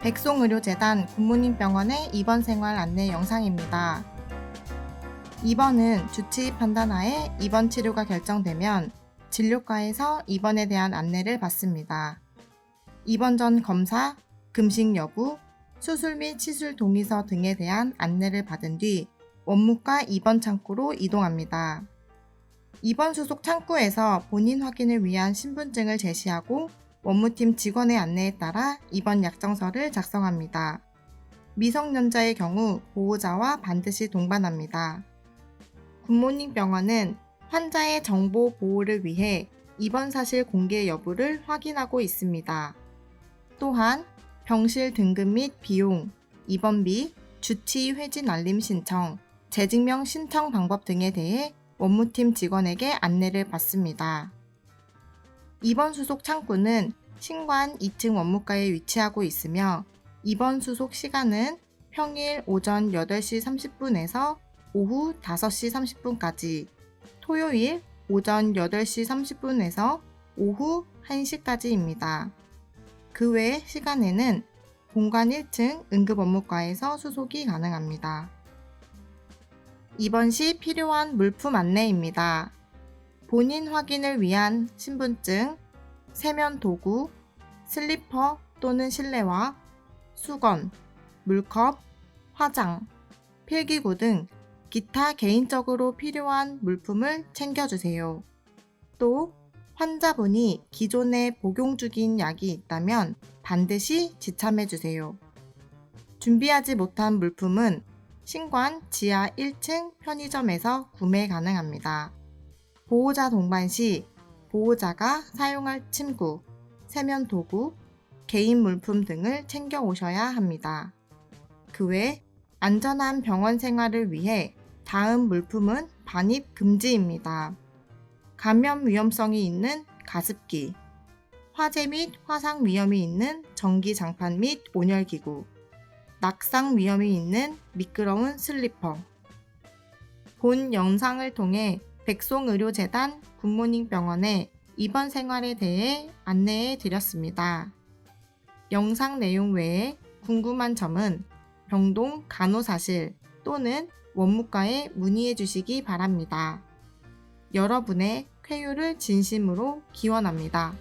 백송의료재단 굿모닝병원의 입원 생활 안내 영상입니다. 입원은 주치의 판단하에 입원 치료가 결정되면 진료과에서 입원에 대한 안내를 받습니다. 입원 전 검사, 금식 여부, 수술 및 시술 동의서 등에 대한 안내를 받은 뒤 원무과 입원 창구로 이동합니다. 입원 수속 창구에서 본인 확인을 위한 신분증을 제시하고 원무팀 직원의 안내에 따라 입원 약정서를 작성합니다. 미성년자의 경우 보호자와 반드시 동반합니다. 굿모닝 병원은 환자의 정보 보호를 위해 입원 사실 공개 여부를 확인하고 있습니다. 또한 병실 등급 및 비용, 입원비, 주치의 회진 알림 신청, 재증명 신청 방법 등에 대해 원무팀 직원에게 안내를 받습니다. 입원 수속 창구는 신관 2층 원무과에 위치하고 있으며 입원 수속 시간은 평일 오전 8시 30분에서 오후 5시 30분까지, 토요일 오전 8시 30분에서 오후 1시까지입니다. 그 외 시간에는 본관 1층 응급 업무과에서 수속이 가능합니다. 입원 시 필요한 물품 안내입니다. 본인 확인을 위한 신분증, 세면 도구, 슬리퍼 또는 실내화, 수건, 물컵, 화장, 필기구 등 기타 개인적으로 필요한 물품을 챙겨주세요. 또 환자분이 기존에 복용 중인 약이 있다면 반드시 지참해주세요. 준비하지 못한 물품은 신관 지하 1층 편의점에서 구매 가능합니다. 보호자 동반 시 보호자가 사용할 침구, 세면 도구, 개인 물품 등을 챙겨 오셔야 합니다. 그 외 안전한 병원 생활을 위해 다음 물품은 반입 금지입니다. 감염 위험성이 있는 가습기, 화재 및 화상 위험이 있는 전기 장판 및 온열기구, 낙상 위험이 있는 미끄러운 슬리퍼. 본 영상을 통해 백송의료재단 굿모닝 병원의 입원 생활에 대해 안내해 드렸습니다. 영상 내용 외에 궁금한 점은 병동 간호사실 또는 원무과에 문의해 주시기 바랍니다. 여러분의 쾌유를 진심으로 기원합니다.